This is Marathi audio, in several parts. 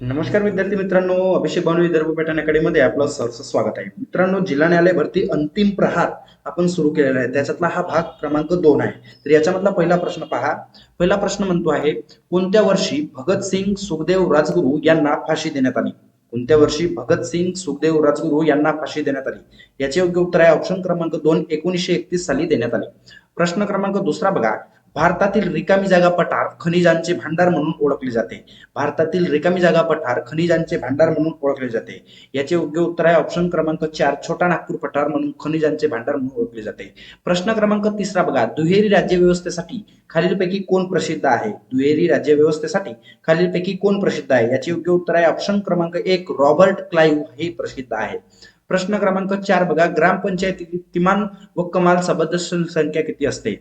नमस्कार विद्यार्थी मित्रांनो अभिषेक भानु विदर्भ पॅटर्न अकॅडमीमध्ये आपलं सहर्ष स्वागत आहे. मित्रांनो जिल्हा न्यायालय भरती अंतिम प्रहार आपण सुरू केलेला आहे. त्याच्यातला हा भाग क्रमांक दोन आहे. तर याच्यामधला पहिला प्रश्न पहा. पहिला प्रश्न म्हणतो आहे कोणत्या वर्षी भगतसिंग सुखदेव राजगुरू यांना फाशी देण्यात आली? कोणत्या वर्षी भगतसिंग सुखदेव राजगुरू यांना फाशी देण्यात आली? याचे योग्य उत्तर आहे ऑप्शन क्रमांक दोन एकोणीसशे एकतीस साली देण्यात आले. प्रश्न क्रमांक दुसरा बघा. भारतातील रिकामी जागा पठार खनिजांचे भांडार म्हणून ओळखले जाते. भारतातील रिकामी जागा पठार खनिजांचे भांडार म्हणून ओळखले जाते. याचे योग्य उत्तर आहे ऑप्शन क्रमांक चार छोटा नागपूर पठार म्हणून खनिजांचे भांडार म्हणून ओळखले जाते. प्रश्न क्रमांक तिसरा बघा दुहेरी राज्य व्यवस्थेसाठी खालीलपैकी कोण प्रसिद्ध आहे? दुहेरी राज्य व्यवस्थेसाठी खालीलपैकी कोण प्रसिद्ध आहे? याचे योग्य उत्तर आहे ऑप्शन क्रमांक एक रॉबर्ट क्लाइव्ह हे प्रसिद्ध आहे प्रश्न क्रमांक चार बघा ग्रामपंचायतीतील किमान व कमाल सदस्य संख्या किती असते?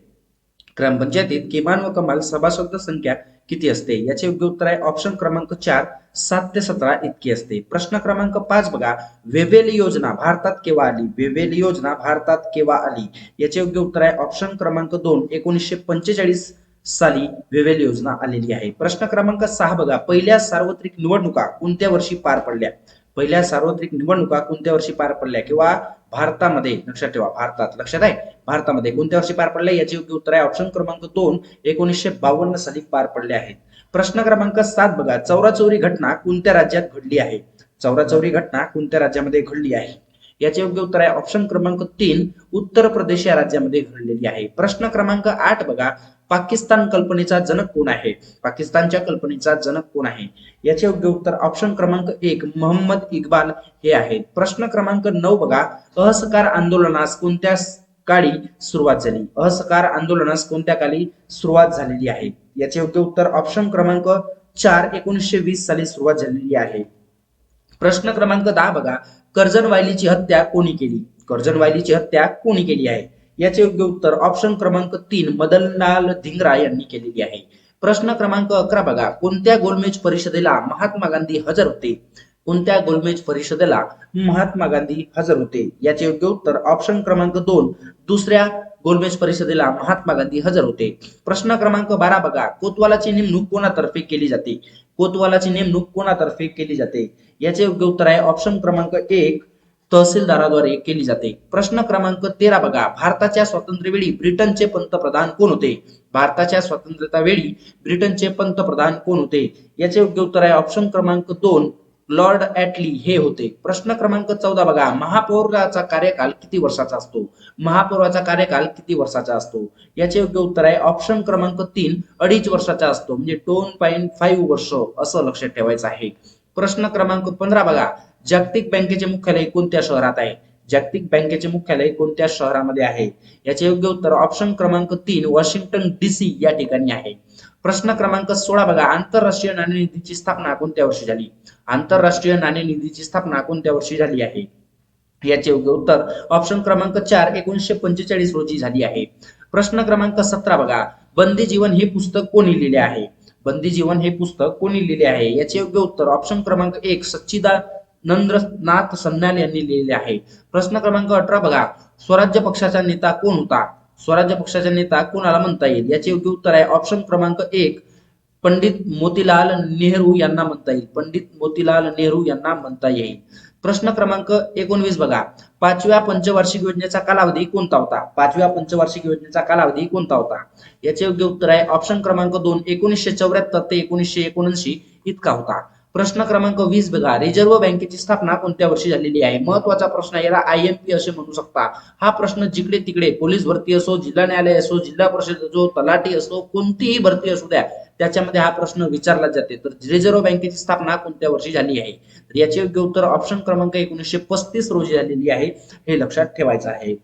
ग्रामपंचायतीत किमान व कमाल सभासद संख्या किती असते? याचे योग्य उत्तर आहे ऑप्शन क्रमांक चार सात ते सतरा इतकी असते. प्रश्न क्रमांक पाच बघा. वेवेल योजना भारतात केव्हा आली? वेवेल योजना भारतात केव्हा आली? याचे योग्य उत्तर आहे ऑप्शन क्रमांक दोन एकोणीसशे पंचेचाळीस साली वेवेल योजना आलेली आहे. प्रश्न क्रमांक सहा बघा. पहिल्या सार्वत्रिक निवडणुका कोणत्या वर्षी पार पडल्या? पहिल्या सार्वत्रिक निवडणुका कोणत्या वर्षी पार पडल्या? किंवा भारतामध्ये लक्षात ठेवा भारतात लक्षात आहे? भारतामध्ये कोणत्या वर्षी पार पडल्या? याचे योग्य उत्तर आहे. ऑप्शन क्रमांक दोन एकोणीसशे बावन्न साली पार पडले आहेत. प्रश्न क्रमांक सात बघा. चौराचौरी घटना कोणत्या राज्यात घडली आहे? चौराचौरी घटना कोणत्या राज्यामध्ये घडली आहे? याचे योग्य उत्तर आहे. ऑप्शन क्रमांक तीन उत्तर प्रदेश या राज्यामध्ये घडलेली आहे. प्रश्न क्रमांक आठ बघा. पाकिस्तान कल्पनेचा जनक कोण आहे? पाकिस्तानच्या कल्पनेचा जनक कोण आहे? याचे योग्य उत्तर ऑप्शन क्रमांक एक मोहम्मद इक्बाल हे आहेत. प्रश्न क्रमांक नऊ बघा. असहकार आंदोलनास कोणत्या काळी सुरुवात झाली? असहकार आंदोलनास कोणत्या काळी सुरुवात झालेली आहे? याचे योग्य उत्तर ऑप्शन क्रमांक चार एकोणीसशे वीस साली सुरुवात झालेली आहे. प्रश्न क्रमांक दहा बघा. कर्जन वायलीची हत्या कोणी केली? कर्जन वायलीची हत्या कोणी केली आहे? याचे योग्य उत्तर ऑप्शन क्रमांक तीन मदनलाल धिंगरा यांनी केलेली आहे. प्रश्न क्रमांक अकरा बघा. कोणत्या गोलमेज परिषदेला महात्मा गांधी हजर होते? कोणत्या गोलमेज परिषदेला महात्मा गांधी हजर होते? याचे योग्य उत्तर ऑप्शन क्रमांक दोन दुसऱ्या गोलमेज परिषदेला महात्मा गांधी हजर होते. प्रश्न क्रमांक बारा बघा. कोतवालाची नेमणूक कोणातर्फे केली जाते? कोतवालाची नेमणूक कोणातर्फे केली जाते? याचे योग्य उत्तर आहे ऑप्शन क्रमांक एक तहसीलदाराद्वारे केली जाते. प्रश्न क्रमांक तेरा बघा. भारताच्या स्वातंत्र्यवेळी ब्रिटनचे पंतप्रधान कोण होते? भारताच्या स्वातंत्र्यता वेळी ब्रिटनचे पंतप्रधान कोण होते? याचे योग्य उत्तर आहे ऑप्शन क्रमांक दोन लॉर्ड ऍटली हे होते. प्रश्न क्रमांक चौदा बघा. महापौराचा कार्यकाल किती वर्षाचा असतो? महापौराचा कार्यकाल किती वर्षाचा असतो? याचे योग्य उत्तर आहे ऑप्शन क्रमांक तीन अडीच वर्षाचा असतो. म्हणजे दोन पॉईंट फाईव्ह वर्ष असं लक्षात ठेवायचं आहे. प्रश्न क्रमांक पंधरा बघा. जागतिक बँकेचे मुख्यालय कोणत्या शहरात आहे? जागतिक बँकेचे मुख्यालय कोणत्या शहरामध्ये आहे? याचे योग्य उत्तर ऑप्शन क्रमांक तीन वॉशिंग्टन डीसी या ठिकाणी आहे. प्रश्न क्रमांक सोळा बघा. आंतरराष्ट्रीय नाणेनिधीची स्थापना कोणत्या वर्षी झाली? आंतरराष्ट्रीय नाणेनिधीची स्थापना कोणत्या वर्षी झाली आहे? याचे योग्य उत्तर ऑप्शन क्रमांक चार एकोणीशे पंचेचाळीस रोजी झाली आहे. प्रश्न क्रमांक सतरा बघा. बंदी जीवन हे पुस्तक कोणी लिहिले आहे? बंदी जीवन हे पुस्तक कोणी लिहिले आहे? याचे योग्य उत्तर ऑप्शन क्रमांक एक सच्चिदानंद्रनाथ सन्याल यांनी लिहिलेले आहे. प्रश्न क्रमांक अठरा बघा. स्वराज्य पक्षाचा नेता कोण होता? स्वराज्य पक्षाचा नेता कोणाला म्हणता येईल? याचे योग्य उत्तर आहे ऑप्शन क्रमांक एक पंडित मोतीलाल नेहरू यांना म्हणता येईल. पंडित मोतीलाल नेहरू यांना म्हणता येईल. प्रश्न क्रमांक एकोणवीस बघा. पाचव्या पंचवार्षिक योजनेचा कालावधी कोणता होता? पाचव्या पंचवार्षिक योजनेचा कालावधी कोणता होता? याचे योग्य उत्तर आहे ऑप्शन क्रमांक दोन एकोणीसशे चौऱ्याहत्तर ते एकोणीसशे एकोणऐंशी इतका होता. प्रश्न क्रमांक वीस बघा. रिझर्व्ह बँकेची स्थापना कोणत्या वर्षी झालेली आहे? महत्त्वाचा प्रश्न याला आय एम पी असे म्हणू शकता. हा प्रश्न जिकडे तिकडे पोलीस भरती असो जिल्हा न्यायालय असो जिल्हा परिषद असो तलाठी असो कोणतीही भरती असू द्या त्याच्यामध्ये हा प्रश्न विचारला जाते. तर रिझर्व्ह बँकेची स्थापना कोणत्या वर्षी झाली आहे? तर याचे योग्य उत्तर ऑप्शन क्रमांक एकोणीसशे पस्तीस रोजी झालेली आहे. हे लक्षात ठेवायचं आहे.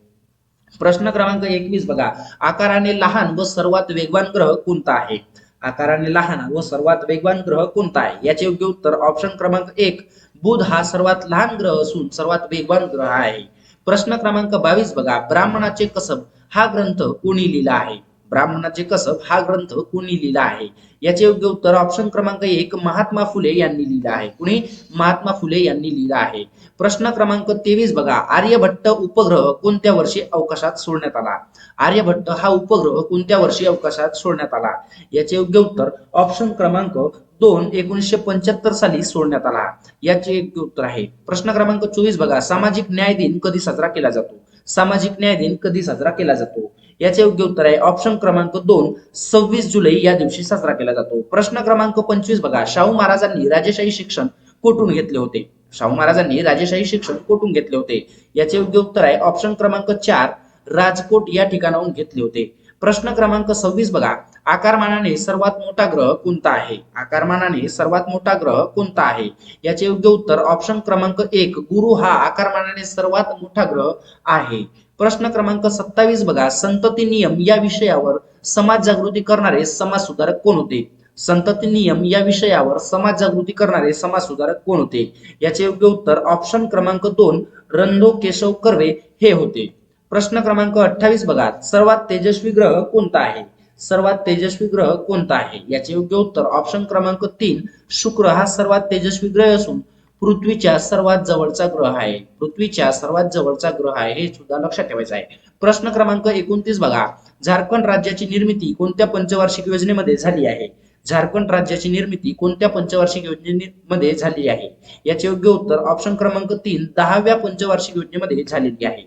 प्रश्न क्रमांक एकवीस बघा. आकाराने लहान व सर्वात वेगवान ग्रह कोणता आहे? आकाराने लहान व सर्वात वेगवान ग्रह कोणता आहे? याचे योग्य उत्तर ऑप्शन क्रमांक एक बुध हा सर्वात लहान ग्रह असून सर्वात वेगवान ग्रह आहे. प्रश्न क्रमांक बावीस बघा. ब्राह्मणाचे कसब हा ग्रंथ कोणी लिहिला आहे? ब्राह्मणाचे कसब हा ग्रंथ कोणी लिहिला आहे? याचे योग्य उत्तर ऑप्शन क्रमांक एक महात्मा फुले यांनी लिहिला आहे. कुणी? महात्मा फुले यांनी लिहिला आहे. प्रश्न क्रमांक तेवीस बघा. आर्यभट्ट उपग्रह कोणत्या वर्षी अवकाशात सोडण्यात आला? आर्यभट्ट हा उपग्रह कोणत्या वर्षी अवकाशात सोडण्यात आला? याचे योग्य उत्तर ऑप्शन क्रमांक दोन एकोणीसशे पंच्याहत्तर साली सोडण्यात आला. याचे योग्य उत्तर आहे. प्रश्न क्रमांक चोवीस बघा. सामाजिक न्याय दिन कधी साजरा केला जातो? सामाजिक न्याय दिन कधी साजरा केला जातो? याचे योग्य उत्तर आहे. ऑप्शन क्रमांक दोन सव्वीस जुलै या दिवशी साजरा केला जातो. प्रश्न क्रमांक पंचवीस बघा. शाहू महाराजांनी राजेशाही शिक्षण कोठून घेतले होते? शाहू महाराजांनी राजेशाही शिक्षण कोठून घेतले होते? याचे योग्य उत्तर आहे. ऑप्शन क्रमांक चार राजकोट या ठिकाणाहून घेतले होते. प्रश्न क्रमांक सव्वीस बघा. आकारमानाने सर्वात मोठा ग्रह कोणता आहे? आकारमानाने सर्वात मोठा ग्रह कोणता आहे? याचे योग्य उत्तर ऑप्शन क्रमांक एक गुरु हा आकारमानाने सर्वात मोठा ग्रह आहे. प्रश्न क्रमांक सत्तावीस बघा. संतती नियम या विषयावर समाज जागृती करणारे समाज सुधारक कोण होते? संतती नियम या विषयावर समाज जागृती करणारे समाज सुधारक कोण होते? याचे योग्य उत्तर ऑप्शन क्रमांक दोन रंधो केशव कर्वे हे होते. प्रश्न क्रमांक अठ्ठावीस बघा. सर्वात तेजस्वी ग्रह कोणता आहे? सर्वात तेजस्वी ग्रह कोणता आहे? याचे योग्य उत्तर ऑप्शन क्रमांक तीन शुक्र हा सर्वात तेजस्वी ग्रह असून पृथ्वीच्या सर्वात जवळचा ग्रह आहे. पृथ्वीच्या सर्वात जवळचा ग्रह आहे हे सुद्धा लक्षात ठेवायचं आहे. प्रश्न क्रमांक एकोणतीस बघा. झारखंड राज्याची निर्मिती कोणत्या पंचवार्षिक योजनेमध्ये झाली आहे? झारखंड राज्याची निर्मिती कोणत्या पंचवार्षिक योजनेमध्ये झाली आहे? याचे योग्य उत्तर ऑप्शन क्रमांक तीन दहाव्या पंचवार्षिक योजनेमध्ये झालेली आहे.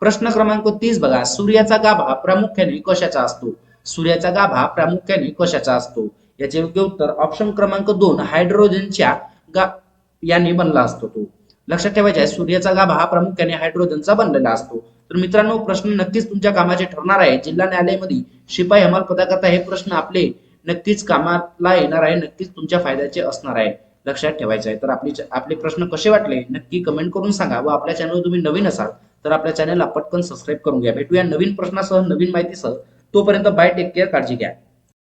प्रश्न क्रमांक तीस बघा. सूर्याचा गाभा प्रामुख्याने कशाचा असतो? सूर्याचा गाभा प्रामुख्याने कशाचा असतो? याचे योग्य उत्तर ऑप्शन क्रमांक दोन हायड्रोजनच्या गा याने बनला असतो तो. लक्षात ठेवायचे आहे सूर्याचा गाभा हा प्रामुख्याने हायड्रोजनचा बनलेला असतो. तर मित्रांनो प्रश्न नक्कीच तुमच्या कामाचे ठरणार आहे. जिल्हा न्यायालयामध्ये शिपाई हमाल पदाकरता हे प्रश्न आपले नक्कीच कामाला येणार आहे नक्कीच तुमच्या फायद्याचे असणार आहे. लक्षात ठेवायचं आहे. तर आपली आपले प्रश्न कसे वाटले? नक्की कमेंट करून सांगा. व आपल्या चॅनल तुम्ही नवीन असाल तर आपल्या चॅनलला पटकन सबस्क्राईब करून घ्या. भेटूया नवीन प्रश्नासह नवीन माहितीसह. तोपर्यंत बाय टेक केअर काळजी घ्या.